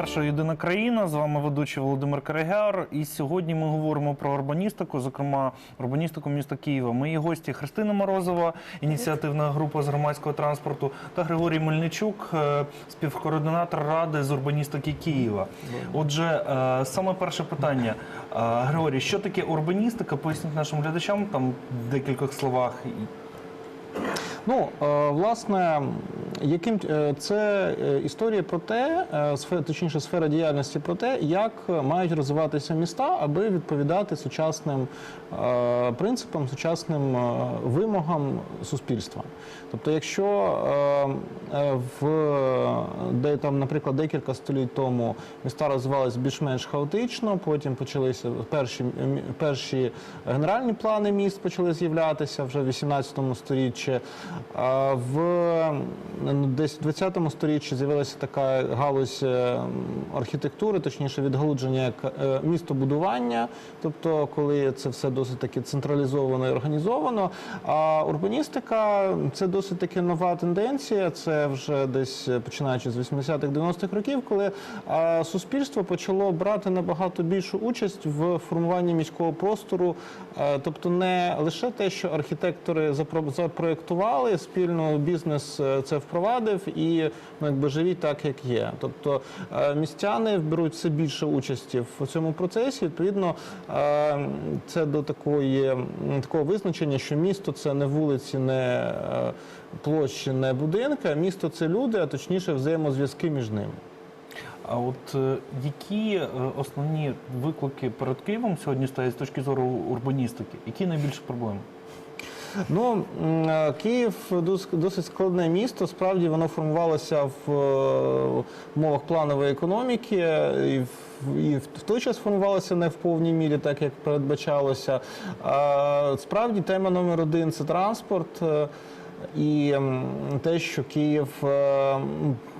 перша єдина країна. З вами ведучий Володимир Карагяр. І сьогодні ми говоримо про урбаністику, зокрема урбаністику міста Києва. Мої гості Христина Морозова, ініціативна група з громадського транспорту, та Григорій Мельничук, е, співкоординатор ради з урбаністики Києва. Отже, е, саме перше питання. Е, Григорій, що таке урбаністика? Поясніть нашим глядачам там в декількох словах. Ну, е, власне, яким е, це е, історія про те, точніше, сфера діяльності про те, як мають розвиватися міста, аби відповідати сучасним принципам, сучасним вимогам суспільства. Тобто, якщо в де там, наприклад, декілька століть тому міста розвивалися більш-менш хаотично, потім почалися перші перші генеральні плани міст почали з'являтися вже в 18 сторіччі. В ну, десь в 20 сторіччі з'явилася така галузь е, архітектури, точніше відгалудження як е, містобудування, тобто коли це все досить таки централізовано і організовано. А урбаністика це досить таки нова тенденція. Це вже десь е, починаючи з 80-х 90-х років, коли суспільство почало брати набагато більшу участь в формуванні міського простору, тобто не лише те, що архітектори запро- запроектували, спільно бізнес е, це впровадив і ну, якби живіть так, як є. Тобто е, містяни беруть все більше участі в цьому процесі. Відповідно, е, це до такої такого визначення, що місто це не вулиці, не площі, не будинки, а місто це люди, а точніше взаємозв'язки між ними. А от які основні виклики перед Києвом сьогодні стоять з точки зору урбаністики? Які найбільші проблеми? Ну, е, Київ досить складне місто. Справді воно формувалося в е, умовах планової економіки, і в, і в той час формувалося не в повній мірі, так як передбачалося. Справді тема номер один це транспорт. е, І те, що Київ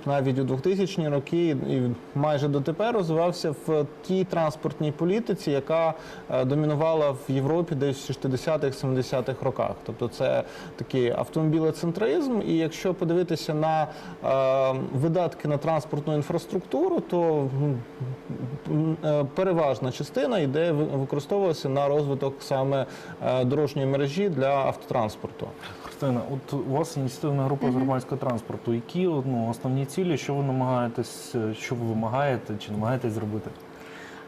навіть у 2000-ні роки і майже дотепер розвивався в тій транспортній політиці, яка е, домінувала в Європі десь в 60-х, 70-х роках. Тобто це такий автомобілецентризм. І якщо подивитися на е, видатки на транспортну інфраструктуру, то м, е, переважна частина йде ви- використовувалася на розвиток саме е, дорожньої мережі для автотранспорту. Христина, от у вас ініціативна група з громадського транспорту. Які ну, основні цілі, що ви намагаєтесь, е, що ви вимагаєте чи намагаєтесь зробити?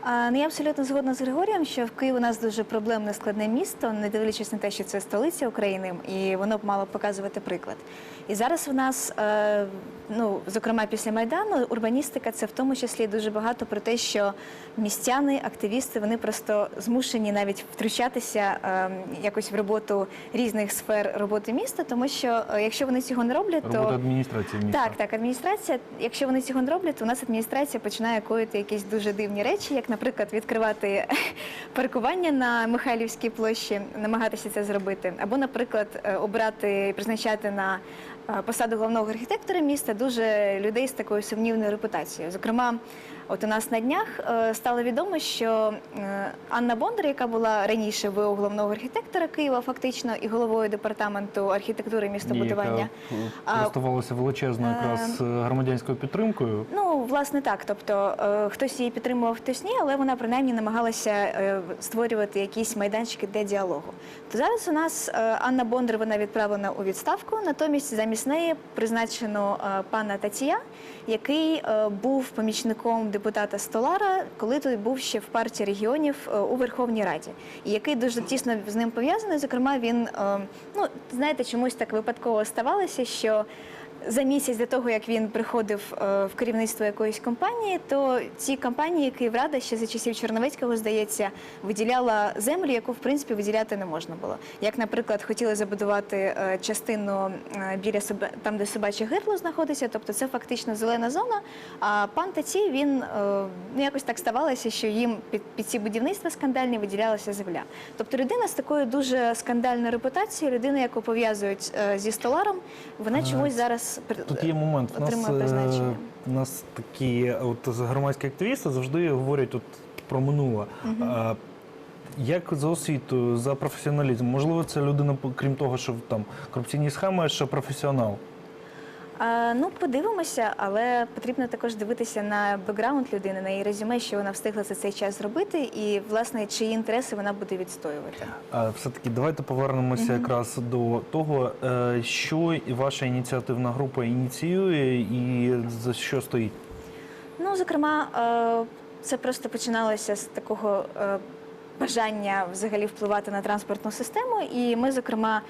Ну, я абсолютно згодна з Григорієм, що в Києві у нас дуже проблемне складне місто, не дивлячись на те, що це столиця України, і воно б мало показувати приклад. І зараз в нас, е, ну зокрема після майдану, урбаністика це в тому числі дуже багато про те, що містяни, активісти, вони просто змушені навіть втручатися е, якось в роботу різних сфер роботи міста, тому що е, якщо вони цього не роблять, Робота то адміністрації міста? так, так, адміністрація. Якщо вони цього не роблять, то у нас адміністрація починає коїти якісь дуже дивні речі, як, наприклад, відкривати паркування на Михайлівській площі, намагатися це зробити, або, наприклад, е, обрати і призначати на е, посаду головного архітектора міста дуже людей з такою сумнівною репутацією. Зокрема, от у нас на днях е, стало відомо, що е, Анна Бондар, яка була раніше ВО головного архітектора Києва, фактично і головою департаменту архітектури і містобудування. Яка користувалася величезною якраз е, громадянською підтримкою. Ну, власне, так. Тобто хтось її підтримував, хтось ні, але вона принаймні намагалася створювати якісь майданчики для діалогу. То зараз у нас Анна Бондар вона відправлена у відставку. Натомість замість неї призначено пана Татія, який був помічником депутата Столара, коли той був ще в партії регіонів е, у Верховній Раді, який дуже тісно з ним пов'язаний. Зокрема, він е, ну знаєте, чомусь так випадково ставалося, що за місяць до того, як він приходив е, в керівництво якоїсь компанії, то ці компанії Київрада ще за часів Чорновецького, здається, виділяла землю, яку в принципі виділяти не можна було. Як, наприклад, хотіли забудувати е, частину е, біля себе там, де собаче гирло знаходиться, тобто це фактично зелена зона. А пан Таці він ну якось так ставалося, що їм під, під ці будівництва скандальні виділялася земля. Тобто людина з такою дуже скандальною репутацією, людина, яку пов'язують зі столаром, вона чомусь зараз Тут є момент. У нас, е, призначення. у нас такі от громадські активісти завжди говорять от про минуле. Угу. Як за освітою, за професіоналізм? Можливо, це людина, крім того, що там корупційні схеми, ще професіонал. А, ну, подивимося, але потрібно також дивитися на бекграунд людини, на її резюме, що вона встигла за цей час зробити, і власне чиї інтереси вона буде відстоювати. Е, Все-таки давайте повернемося якраз до того, е, що ваша ініціативна група ініціює і за що стоїть. Ну, зокрема, е, це просто починалося з такого е, бажання взагалі впливати на транспортну систему. І ми, зокрема,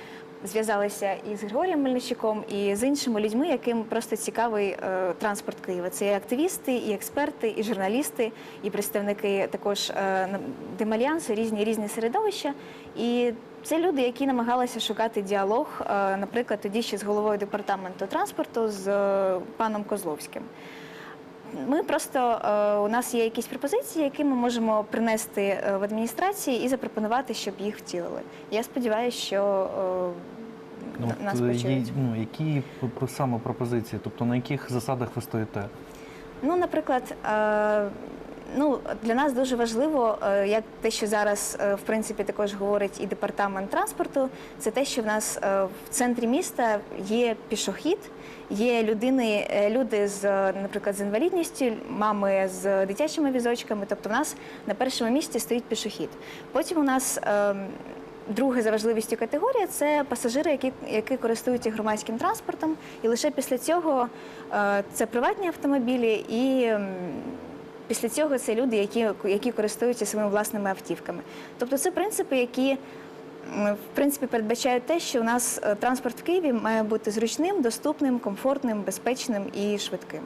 зв'язалися і з Григорієм Мельничуком, і з іншими людьми, яким просто цікавий е, транспорт Києва. Це і активісти, і експерти, і журналісти, і представники також е, Демальянсу, різні різні середовища. І це люди, які намагалися шукати діалог, е, наприклад, тоді ще з головою департаменту транспорту з паном Козловським. Ми просто у нас є якісь пропозиції, які ми можемо принести в адміністрації і запропонувати, щоб їх втілили. Я сподіваюся, що Ну, нас почують. ну, які саме пропозиції, тобто на яких засадах ви стоїте? Ну, наприклад, е, ну для нас дуже важливо, е, як те, що зараз е, в принципі також говорить і департамент транспорту, це те, що в нас е, в центрі міста є пішохід, є людини, е, люди з, е, наприклад, з інвалідністю, мами з дитячими візочками. Тобто, в нас на першому місці стоїть пішохід. Потім у нас е, Друге за важливістю категорія це пасажири, які, які користуються громадським транспортом, і лише після цього е, це приватні автомобілі, і після цього це люди, які, які користуються своїми власними автівками. Тобто це принципи, які в принципі передбачає те, що у нас е, транспорт в Києві має бути зручним, доступним, комфортним, безпечним і швидким.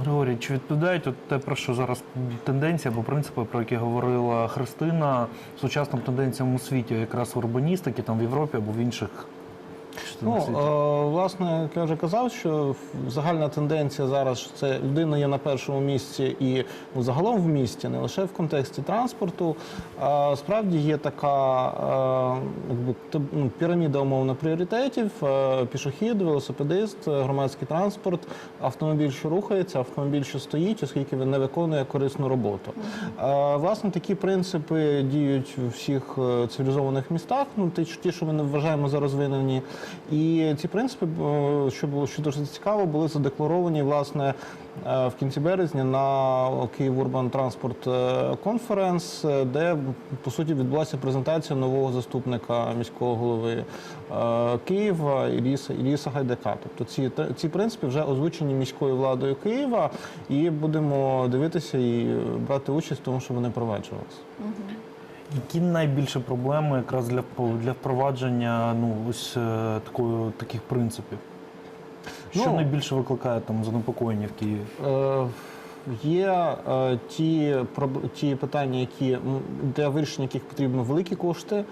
Григорій, чи відповідають от те, про що зараз тенденція або принципи, про які говорила Христина, сучасним тенденціям у світі, якраз урбаністики, там в Європі або в інших Ну, е, власне, як я вже казав, що загальна тенденція зараз що це людина є на першому місці і ну, загалом в місті, не лише в контексті транспорту. А справді є така е, якби, ну, піраміда умовно пріоритетів: е, пішохід, велосипедист, громадський транспорт, автомобіль, що рухається, автомобіль, що стоїть, оскільки він не виконує корисну роботу. Е, Власне, такі принципи діють у всіх цивілізованих містах. Ну, ті, що ми не вважаємо за розвинені. І ці принципи, що було що дуже цікаво, були задекларовані власне е, в кінці березня на Київ Урбан Транспорт Конференс, де по суті відбулася презентація нового заступника міського голови е, Києва Іліса Іліса Гайдака. Тобто ці ці принципи вже озвучені міською владою Києва, і будемо дивитися і брати участь в тому, щоб вони впроваджувалися. Які найбільші проблеми якраз для, для впровадження ну, ось е, такої, таких принципів? Що Ну, найбільше викликає там занепокоєння в Києві? Е, Є е, ті, ті питання, які для вирішення яких потрібно великі кошти.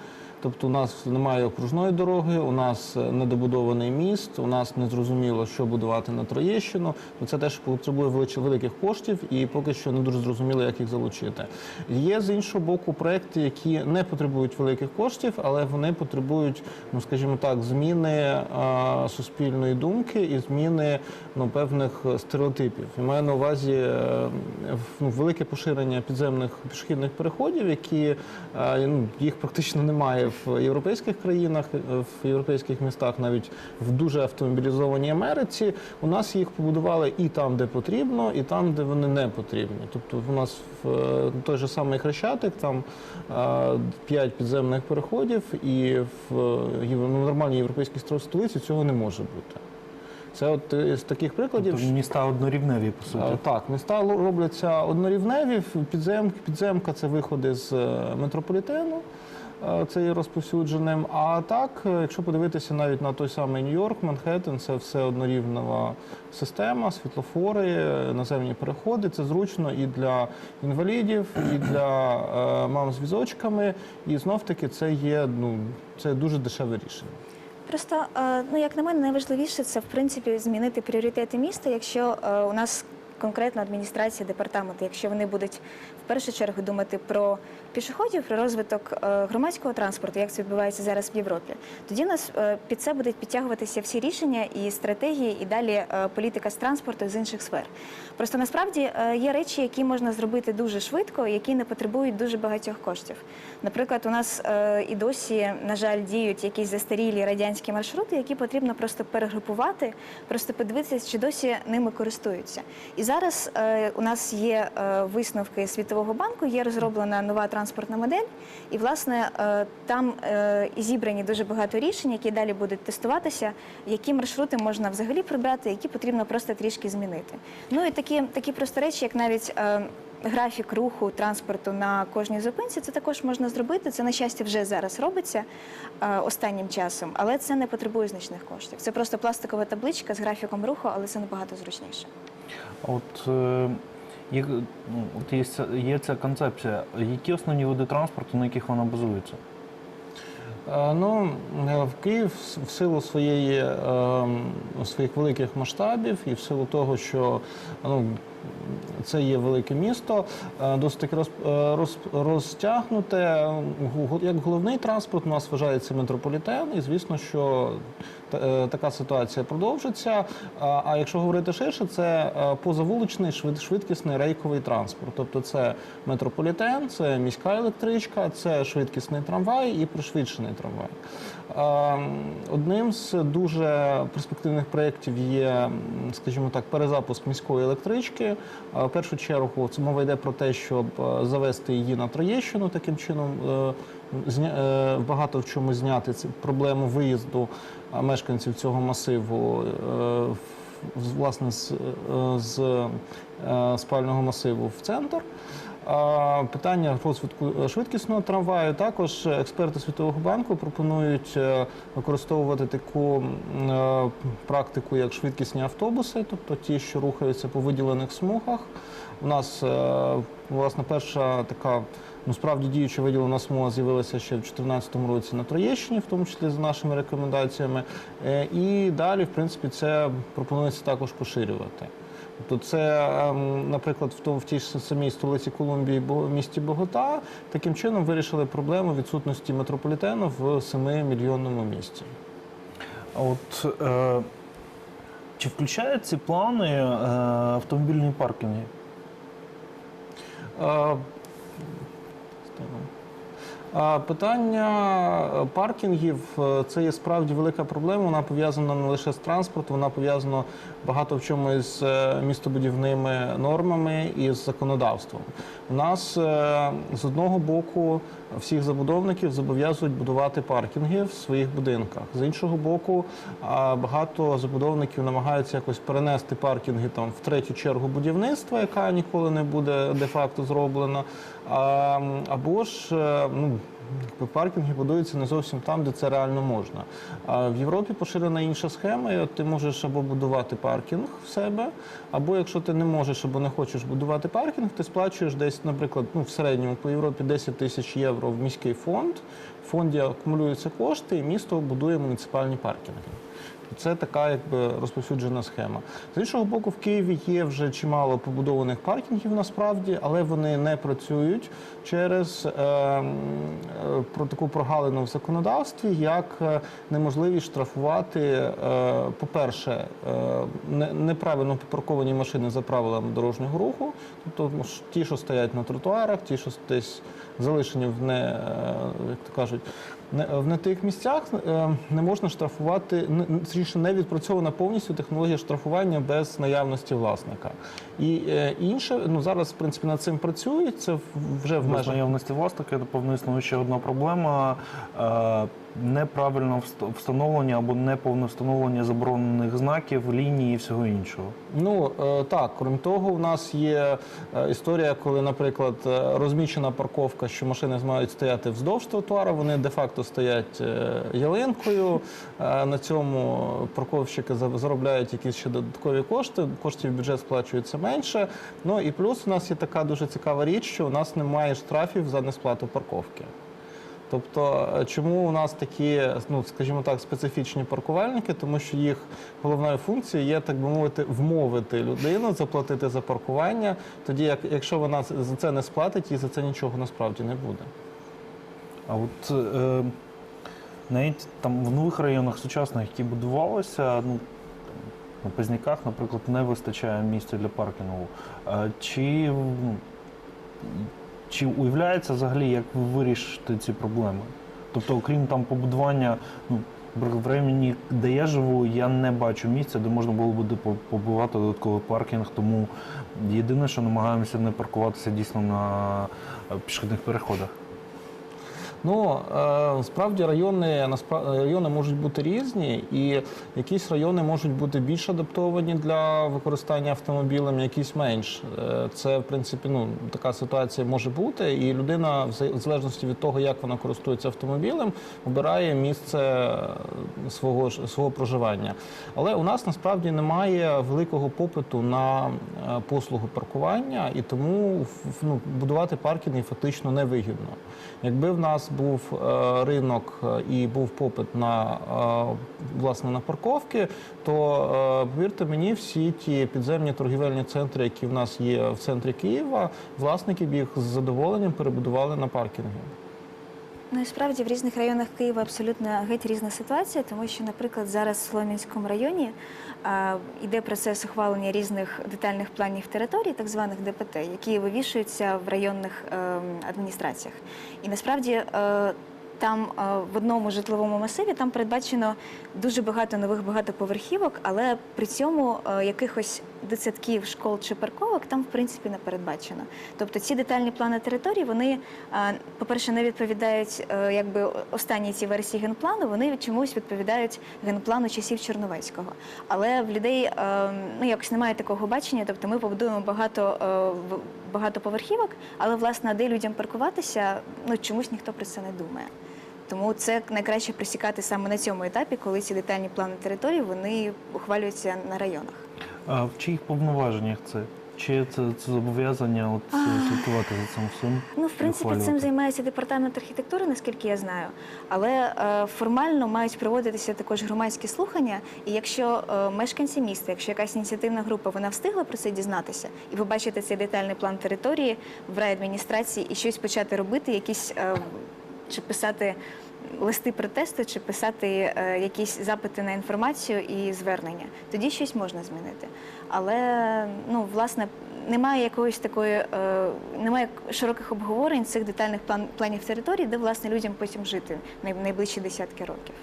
Тобто у нас немає окружної дороги, у нас е, недобудований міст, у нас не зрозуміло, що будувати на Троєщину. Ну, Це теж потребує великих коштів, і поки що не дуже зрозуміло, як їх залучити. Є з іншого боку проекти, які не потребують великих коштів, але вони потребують, ну скажімо так, зміни е, суспільної думки і зміни ну, певних стереотипів. І маю на увазі е, ну, велике поширення підземних пішохідних переходів, які е, ну, їх практично немає в європейських країнах, е, в європейських містах, навіть в дуже автомобілізованій Америці. У нас їх побудували і там, де потрібно, і там, де вони не потрібні. Тобто, у нас в е, той же самий Хрещатик, там е, п'ять підземних переходів, і в ну, нормальній європейській столиці цього не може бути. Це от з таких прикладів. Тобто міста однорівневі, по суті. Так, міста робляться однорівневі. Підзем, підземка це виходи з метрополітену. Е, Це є розповсюдженим. А так, е, якщо подивитися навіть на той самий Нью-Йорк, Манхеттен, це все однорівнева система, світлофори, е, наземні переходи. Це зручно і для інвалідів, і для мам з візочками. І знов таки це є ну це дуже дешеве рішення. Просто, ну як на мене, найважливіше це в принципі змінити пріоритети міста. Якщо у нас конкретно адміністрація департаменту, якщо вони будуть в першу чергу думати про пішоходів, про розвиток е, громадського транспорту, як це відбувається зараз в Європі, тоді нас е, під це будуть підтягуватися всі рішення і стратегії, і далі е, політика з транспорту з інших сфер. Просто насправді є речі, які можна зробити дуже швидко, які не потребують дуже багатьох коштів. Наприклад, у нас і досі, на жаль, діють якісь застарілі радянські маршрути, які потрібно просто перегрупувати, просто подивитися, чи досі ними користуються. І зараз е, у нас є е, висновки Світового банку, є розроблена нова транспортна модель, і власне е, там е, зібрані дуже багато рішень, які далі будуть тестуватися, які маршрути можна взагалі прибрати, які потрібно просто трішки змінити. Ну і такі, такі просто речі, як навіть. е, Графік руху транспорту на кожній зупинці це також можна зробити. Це на щастя вже зараз робиться е, останнім часом, але це не потребує значних коштів. Це просто пластикова табличка з графіком руху, але це набагато зручніше. От, е, як, ну, от є, є ця концепція. Які основні види транспорту, на яких вона базується? Е, Ну, е, в Київ в силу своєї, е, своїх великих масштабів і в силу того, що ну, це є велике місто, е, досить роз, е, роз, розтягнуте. Як головний транспорт у нас вважається метрополітен, і звісно, що е, така ситуація продовжиться. А, якщо говорити ширше, це позавуличний швид- швидкісний рейковий транспорт. Тобто це метрополітен, це міська електричка, це швидкісний трамвай і пришвидшений трамвай. Одним з дуже перспективних проєктів є, скажімо так, перезапуск міської електрички. Е, В першу чергу це мова йде про те, щоб е, завести її на Троєщину, таким чином е, багато в чому зняти проблему виїзду мешканців цього масиву. Власне, з, з спального масиву в центр. Питання розвитку е, швидкісного трамваю. Також експерти Світового банку пропонують е, використовувати таку е, практику, як швидкісні автобуси, тобто ті, що рухаються по виділених смугах. У нас власне перша така ну справді діюча виділена смуга з'явилася ще в 2014 році на Троєщині, в тому числі за нашими рекомендаціями. І далі, в принципі, це пропонується також поширювати. Тобто це, ем, наприклад, в тому в тій ж самій столиці Колумбії, місті Богота, таким чином вирішили проблему відсутності метрополітену в 7-мільйонному місті. А от е, чи включають ці плани е, автомобільні паркінги? Е, Питання паркінгів е, це є справді велика проблема. Вона пов'язана не лише з транспортом, вона пов'язана багато в чому із е, містобудівними нормами і з законодавством. У нас е, з одного боку всіх забудовників зобов'язують будувати паркінги в своїх будинках. З іншого боку, багато забудовників намагаються якось перенести паркінги там в третю чергу будівництва, яка ніколи не буде де-факто зроблена. Або ж е, ну. Паркінги будуються не зовсім там, де це реально можна. А в Європі поширена інша схема. і от Ти можеш або будувати паркінг в себе, або якщо ти не можеш або не хочеш будувати паркінг, ти сплачуєш десь, наприклад, ну в середньому по Європі 10 тисяч євро в міський фонд. В фонді акумулюються кошти, і місто будує муніципальні паркінги. Це така якби розповсюджена схема. З іншого боку, в Києві є вже чимало побудованих паркінгів насправді, але вони не працюють через е, е, про таку прогалину в законодавстві, як е, неможливість штрафувати, е, по-перше, е, неправильно припарковані машини за правилами дорожнього руху, тобто ті, що стоять на тротуарах, ті, що десь залишені в не, е, як то кажуть, в не тих місцях е, не можна штрафувати, точніше, не відпрацьована повністю технологія штрафування без наявності власника. І е, інше, ну зараз в принципі над цим працюють. Це вже в Без наявності власника, напевно, існує ще одна проблема. Неправильно вст- встановлення або неповне встановлення заборонених знаків, ліній і всього іншого. Ну е, так, крім того, у нас є е, історія, коли, наприклад, е, розмічена парковка, що машини мають стояти вздовж тротуара, вони де-факто стоять ялинкою. На цьому парковщики заробляють якісь ще додаткові кошти. Коштів бюджет сплачується менше. Ну і плюс у нас є така дуже цікава річ, що у нас немає штрафів за несплату парковки. Тобто, е, чому у нас такі, ну скажімо так, специфічні паркувальники, тому що їх головною функцією є, так би мовити, вмовити людину заплатити за паркування. Тоді, як якщо вона за це не сплатить, їй за це нічого насправді не буде. А от е, навіть там в нових районах сучасних, які будувалися, ну, на Пазняках, наприклад, не вистачає місця для паркінгу. Чи, ну, чи уявляється взагалі, як ви вирішите ці проблеми? Тобто, окрім там побудування, ну, в районі, де я живу, я не бачу місця, де можна було б побувати додатковий паркінг. Тому єдине, що намагаємося не паркуватися дійсно на е, пішохідних переходах. Ну е, справді райони райони можуть бути різні, і якісь райони можуть бути більш адаптовані для використання автомобілем, якісь менш. Е, Це в принципі ну така ситуація може бути, і людина, в залежності від того, як вона користується автомобілем, обирає місце е, свого свого проживання. Але у нас насправді немає великого попиту на послугу паркування, і тому ну, будувати паркінги фактично невигідно. Якби в нас був е, ринок е, і був попит на е, власне на парковки, то повірте мені, всі ті підземні торгівельні центри, які в нас є в центрі Києва, власники б їх з задоволенням перебудували на паркінги. Ну і справді в різних районах Києва абсолютно геть різна ситуація, тому що, наприклад, зараз в Солом'янському районі йде процес ухвалення різних детальних планів територій, так званих ДПТ, які вивішуються в районних ем, адміністраціях. І насправді. е, там е, в одному житловому масиві там передбачено дуже багато нових багатоповерхівок, але при цьому е, якихось дитсадків, школ чи парковок там в принципі не передбачено. Тобто ці детальні плани територій, вони, е, по-перше, не відповідають якби останній цій версії генплану, вони чомусь відповідають генплану часів Чорновецького. Але в людей ну якось немає такого бачення. Тобто ми побудуємо багато багатоповерхівок, але власне де людям паркуватися, ну чомусь ніхто про це не думає. Тому це найкраще присікати саме на цьому етапі, коли ці детальні плани території вони ухвалюються на районах. А в чиїх повноваженнях це? Чи це, це зобов'язання от, слідкувати за цим всім? Ну, в принципі, цим займається департамент архітектури, наскільки я знаю. Але е, формально мають проводитися також громадські слухання. І якщо е, мешканці міста, якщо якась ініціативна група, вона встигла про це дізнатися, і ви бачите цей детальний план території в райадміністрації і щось почати робити, якісь е, чи писати. Листи протесту чи писати е, якісь запити на інформацію і звернення, тоді щось можна змінити. Але ну власне немає якоїсь такої, е, немає широких обговорень цих детальних план, планів території, де власне людям потім жити найближчі десятки років.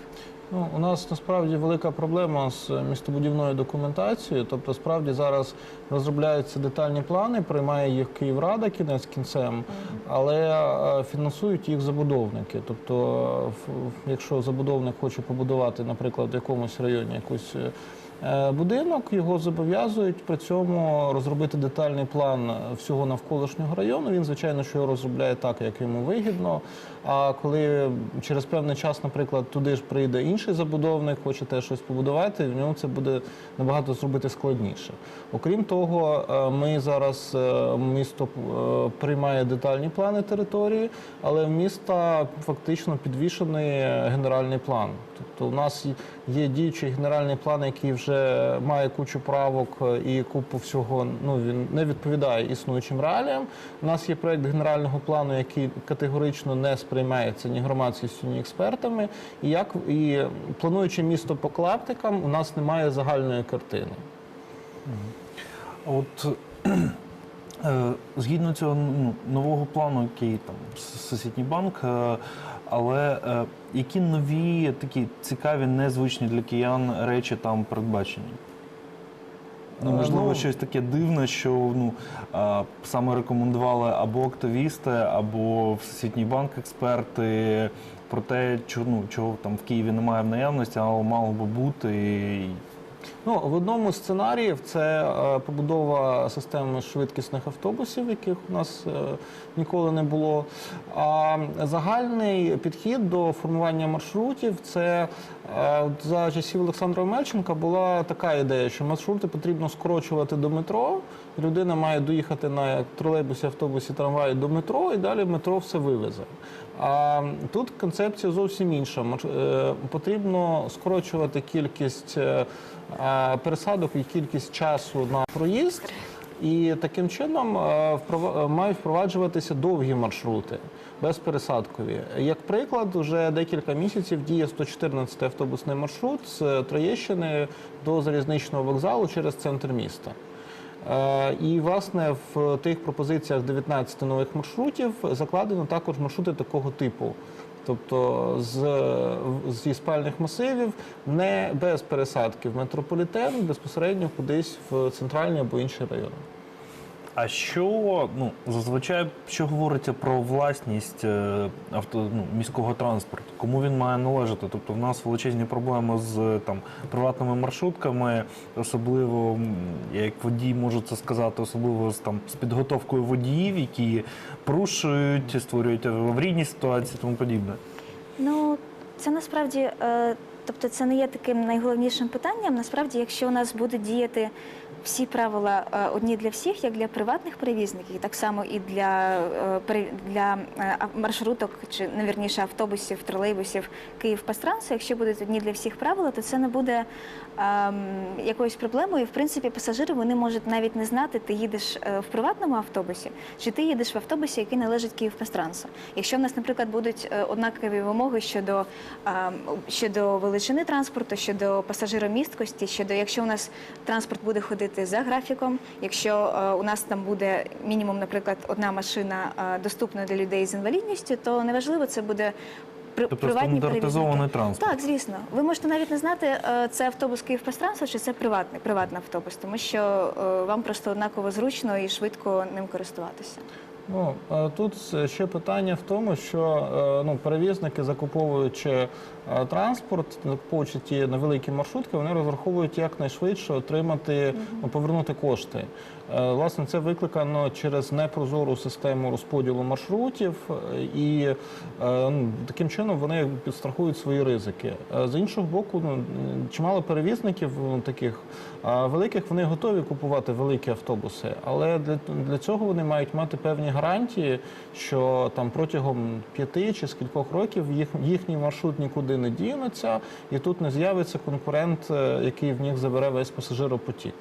Ну, у нас насправді велика проблема з містобудівною документацією. Тобто, справді зараз розробляються детальні плани, приймає їх Київрада кінець кінцем, але е, фінансують їх забудовники. Тобто, в- якщо забудовник хоче побудувати, наприклад, в якомусь районі якусь. Е, Будинок його зобов'язують при цьому розробити детальний план всього навколишнього району. Він, звичайно, що його розробляє так, як йому вигідно. А коли через певний час, наприклад, туди ж прийде інший забудовник, хоче теж щось побудувати, в ньому це буде набагато зробити складніше. Окрім того, е, ми зараз е, місто приймає детальні плани території, але в міста фактично підвішений генеральний план. Тобто, у нас є діючий генеральний план, який вже має кучу правок е, і купу всього. Ну він не відповідає існуючим реаліям. У нас є проект генерального плану, який категорично не сприймається ні громадськістю, ні експертами. І як і плануючи місто по клаптикам, у нас немає загальної картини. От е, згідно цього нового плану, який там сусідній банк, е, але е, які нові такі цікаві, незвичні для киян речі там передбачені? Ну, Е, можливо, ну, щось таке дивне, що ну, е, саме рекомендували або активісти, або в сусідній банк експерти про те, чого, ну, чого там в Києві немає в наявності, але мало би бути. І... Ну, в одному з сценаріїв це е, побудова системи швидкісних автобусів, яких у нас е, ніколи не було. А загальний підхід до формування маршрутів це е, за часів Олександра Омельченка була така ідея, що маршрути потрібно скорочувати до метро. Людина має доїхати на тролейбусі, автобусі, трамваї до метро, і далі метро все вивезе. А тут концепція зовсім інша. Потрібно скорочувати кількість пересадок і кількість часу на проїзд. І таким чином е, е, мають впроваджуватися довгі маршрути безпересадкові. Як приклад, вже декілька місяців діє 114 автобусний маршрут з Троєщини до залізничного вокзалу через центр міста. Е, І власне в тих пропозиціях 19 нових маршрутів закладено також маршрути такого типу. Тобто з, зі спальних масивів не без пересадки в метрополітен, безпосередньо кудись в центральні або інші райони. А що ну зазвичай що говориться про власність е, авто ну, міського транспорту? Кому він має належати? Тобто в нас величезні проблеми з там приватними маршрутками, особливо як водій можу це сказати, особливо з там з підготовкою водіїв, які порушують, створюють аварійні ситуації, тому подібне. Ну, це насправді, е, тобто це не є таким найголовнішим питанням. Насправді, якщо у нас будуть діяти всі правила е, одні для всіх, як для приватних перевізників, так само і для, е, для е, маршруток, чи невірніше автобусів, тролейбусів Київ-Пастранс, якщо будуть одні для всіх правила, то це не буде ем, якоюсь проблемою. В принципі, пасажири вони можуть навіть не знати, ти їдеш в приватному автобусі, чи ти їдеш в автобусі, який належить Київпастрансу. Якщо в нас, наприклад, будуть однакові вимоги щодо, ем, щодо величини транспорту, щодо пасажиромісткості, щодо якщо у нас транспорт буде ходити за графіком, якщо е, у нас там буде мінімум, наприклад, одна машина е, доступна для людей з інвалідністю, то неважливо, це буде при- Тобто стандартизований транспорт. Так, звісно. Ви можете навіть не знати, е, це автобус Київпастрансу чи це приватний, приватний автобус, тому що вам просто однаково зручно і швидко ним користуватися. Ну е, тут ще питання в тому, що е, ну перевізники, закуповуючи е, транспорт, закуповуючи ті невеликі маршрутки, вони розраховують якнайшвидше отримати ну, повернути кошти. Е, Власне, це викликано через непрозору систему розподілу маршрутів, е, і е, ну, таким чином вони підстрахують свої ризики. З іншого боку, чимало перевізників таких великих вони готові купувати великі автобуси, але для, цього вони мають мати певні гарантії, що там протягом п'яти чи скількох років їх їхній маршрут нікуди не дінеться, і тут не з'явиться конкурент, який в них забере весь пасажиропотік.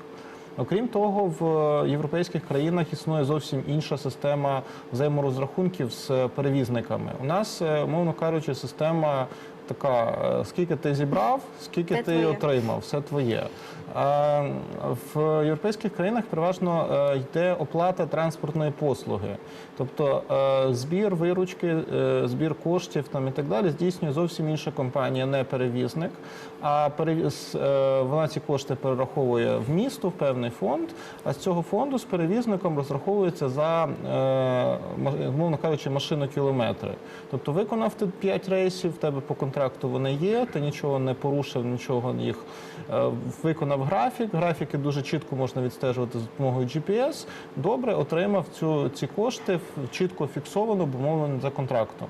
Окрім того, в європейських країнах існує зовсім інша система взаєморозрахунків з перевізниками. У нас, е, мовно кажучи, система така: е, скільки ти зібрав, скільки Це ти твоє. отримав, все твоє. В європейських країнах переважно е, йде оплата транспортної послуги, тобто е, збір виручки, е, збір коштів там і так далі здійснює зовсім інша компанія, не перевізник. А перевіз е, вона ці кошти перераховує в місто в певний фонд. А з цього фонду з перевізником розраховується за е, мовно кажучи, машину кілометри. Тобто виконав ти 5 рейсів, в тебе по контракту вони є, ти нічого не порушив, нічого їх е, виконав графік. Графіки дуже чітко можна відстежувати за допомогою GPS. Добре, отримав цю ці кошти чітко фіксовано, бо мовлено за контрактом.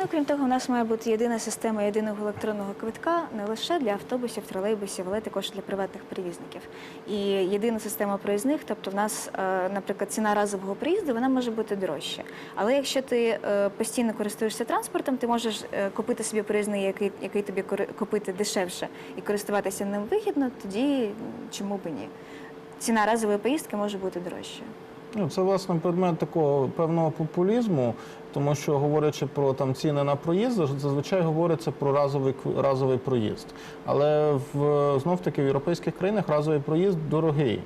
Ну, крім того, у нас має бути єдина система єдиного електронного квитка не лише для автобусів, тролейбусів, але також для приватних перевізників. І єдина система проїзних, тобто в нас, е, наприклад, ціна разового приїзду, вона може бути дорожча. Але якщо ти е, постійно користуєшся транспортом, ти можеш е, купити собі проїзний, який, який тобі купити дешевше і користуватися ним вигідно, тоді чому б ні? Ціна разової поїздки може бути дорожчою. Ну, це власне предмет такого певного популізму, тому що говорячи про там ціни на проїзд, зазвичай говориться про разовий разовий проїзд. Але в знов таки в європейських країнах разовий проїзд дорогий.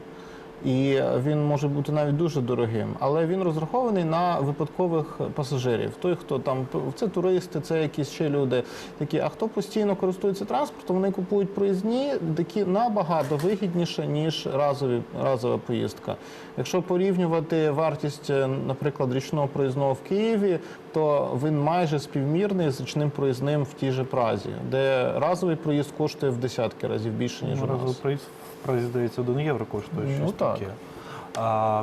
І він може бути навіть дуже дорогим, але він розрахований на випадкових пасажирів. Той, хто там це туристи, це якісь ще люди такі. А хто постійно користується транспортом, вони купують проїзні, такі набагато вигідніше ніж разові разова поїздка. Якщо порівнювати вартість, е, наприклад, річного проїзного в Києві, тобто він майже співмірний з річним проїзним в тій же Празі, де разовий проїзд коштує в десятки разів більше, ніж у Разовий проїзд в Празі, здається, 1 євро коштує Ну, щось так. таке. А,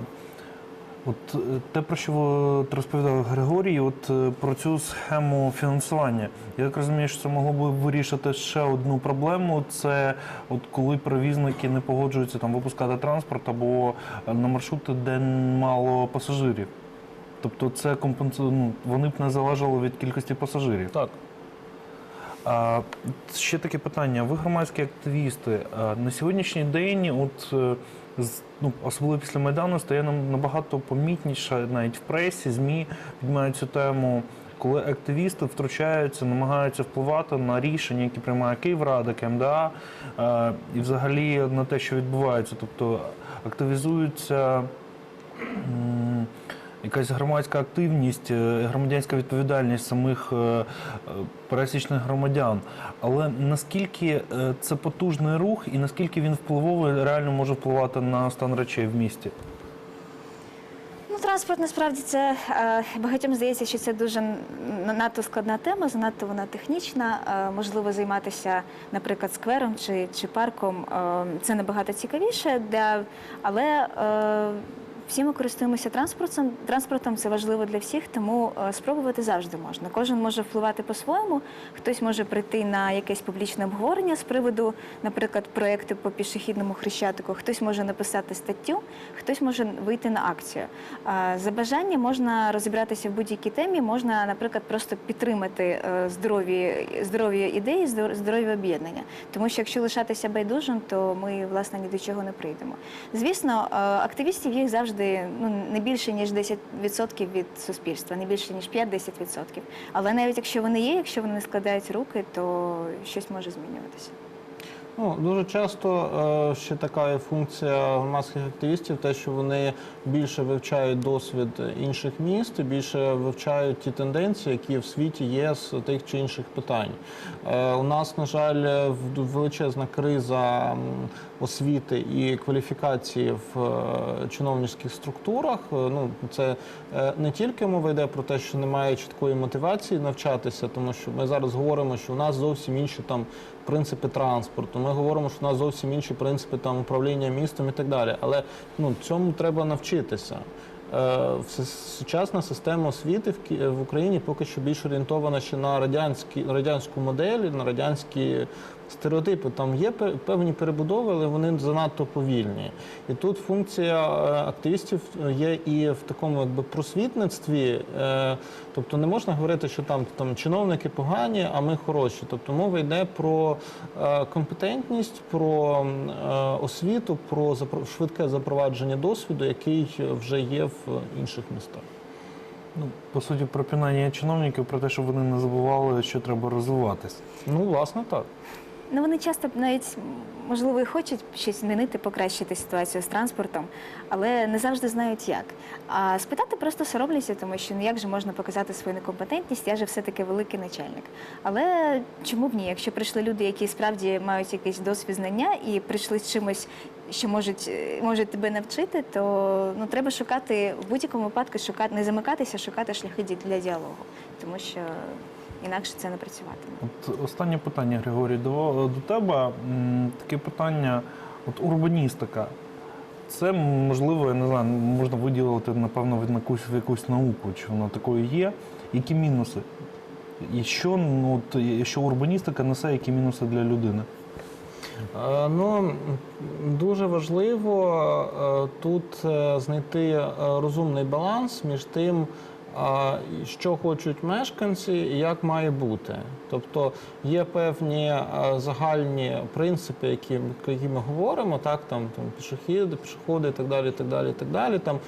от е, те, про що от розповідав Григорій, от е, про цю схему фінансування. Я так розумію, що це могло би вирішити ще одну проблему. Це от коли перевізники не погоджуються там випускати транспорт або е, на маршрути, де мало пасажирів. Тобто це компенсу... ну, вони б не залежали від кількості пасажирів. Так. А, ще таке питання. Ви громадські активісти. А, на сьогоднішній день, от е, ну, особливо після Майдану, стає нам набагато помітніше навіть в пресі, ЗМІ піднімають цю тему, коли активісти втручаються, намагаються впливати на рішення, які приймає Київрада, КМДА, е, і взагалі на те, що відбувається. Тобто активізуються. м, Якась громадська активність, е, громадянська відповідальність самих е, е, пересічних громадян. Але наскільки це потужний рух і наскільки він впливовий, реально може впливати на стан речей в місті? Ну, транспорт насправді це багатьом здається, що це дуже надто складна тема, занадто вона технічна. Можливо, займатися, наприклад, сквером чи, чи парком. Це набагато цікавіше, для, але всі ми користуємося транспортом. Транспортом це важливо для всіх, тому е, спробувати завжди можна. Кожен може впливати по-своєму. Хтось може прийти на якесь публічне обговорення з приводу, наприклад, проєкту по пішохідному хрещатику. Хтось може написати статтю, хтось може вийти на акцію. Е, За бажання можна розібратися в будь-якій темі, можна, наприклад, просто підтримати е, здорові, здорові ідеї, здор- здорові об'єднання. Тому що якщо лишатися байдужим, то ми власне ні до чого не прийдемо. Звісно, активістів їх завжди ну не більше ніж 10% від суспільства, не більше ніж 5-10%. Але навіть якщо вони є, якщо вони не складають руки, то щось може змінюватися. Ну, дуже часто е, ще така є функція громадських активістів, те, що вони більше вивчають досвід інших міст, більше вивчають ті тенденції, які в світі є з тих чи інших питань. Е, у нас, на жаль, величезна криза освіти і кваліфікації в е, чиновницьких структурах. Ну, це не тільки мова йде про те, що немає чіткої мотивації навчатися, тому що ми зараз говоримо, що у нас зовсім інші там принципи транспорту. Ми говоримо, що в нас зовсім інші принципи там управління містом і так далі. Але ну цьому треба навчитися. Е, Сучасна система освіти в Україні поки що більш орієнтована ще на радянські радянську модель, на радянські стереотипи. Там є пе- певні перебудови, але вони занадто повільні. І тут функція е, активістів є і в такому якби просвітництві. Е, Тобто не можна говорити, що там, там чиновники погані, а ми хороші. Тобто мова йде про е, компетентність, про е, освіту, про швидке запровадження досвіду, який вже є в інших містах. Ну, по суті, про пінання чиновників, про те, щоб вони не забували, що треба розвиватись. Ну, власне, так. Ну вони часто навіть можливо і хочуть щось змінити, покращити ситуацію з транспортом, але не завжди знають як. А спитати просто соромляться, тому що ну як же можна показати свою некомпетентність, я же все-таки великий начальник. Але чому б ні? Якщо прийшли люди, які справді мають якийсь досвід знання і прийшли з чимось, що можуть, е, можуть тебе навчити, то ну треба шукати в будь-якому випадку, шукати не замикатися, шукати шляхи для діалогу, тому що інакше це не працюватиме. От останнє питання, Григорій, до, до тебе. Таке питання: от урбаністика. Це можливо, я не знаю, можна виділити, напевно, від якусь, в якусь науку, чи воно такою є. Які мінуси? І що, ну, от, що урбаністика несе, які мінуси для людини? Е, Ну дуже важливо е, тут е, знайти розумний баланс між тим, що хочуть мешканці і як має бути. Тобто є певні загальні принципи, які, які ми говоримо, так там, там пішохіди, пішоходи і так далі, і так далі, і так далі. Там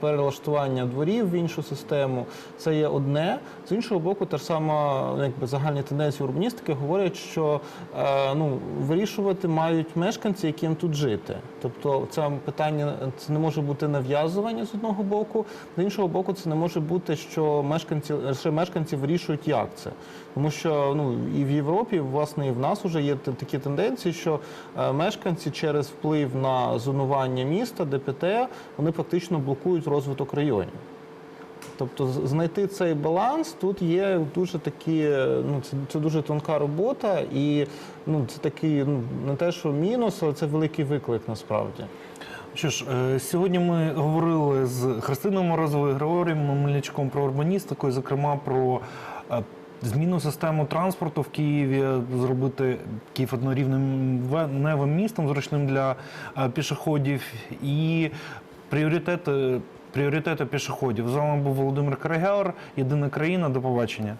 перелаштування дворів в іншу систему. Це є одне. З іншого боку, та ж сама якби загальні тенденції урбаністики говорять, що е, ну вирішувати мають мешканці, яким тут жити. Тобто, це питання це не може бути нав'язування з одного боку, з іншого боку, це не може бути, що мешканці лише мешканці вирішують, як це. Тому що ну і в Європі, власне, і в нас вже є такі тенденції, що е, мешканці через вплив на зонування міста, ДПТ, вони фактично блокують розвиток районів. Тобто знайти цей баланс тут є дуже такі, ну це, це дуже тонка робота, і ну це такий ну не те, що мінус, але це великий виклик насправді. Що ж, е, сьогодні ми говорили з Христиною Морозовою, Григорієм Мельничуком про урбаністику, і, зокрема про е, зміну систему транспорту в Києві, зробити Київ однорівним невим містом, зручним для е, пішоходів, і пріоритети, пріоритети пішоходів. З вами був Володимир Карагяр, Єдина країна. До побачення.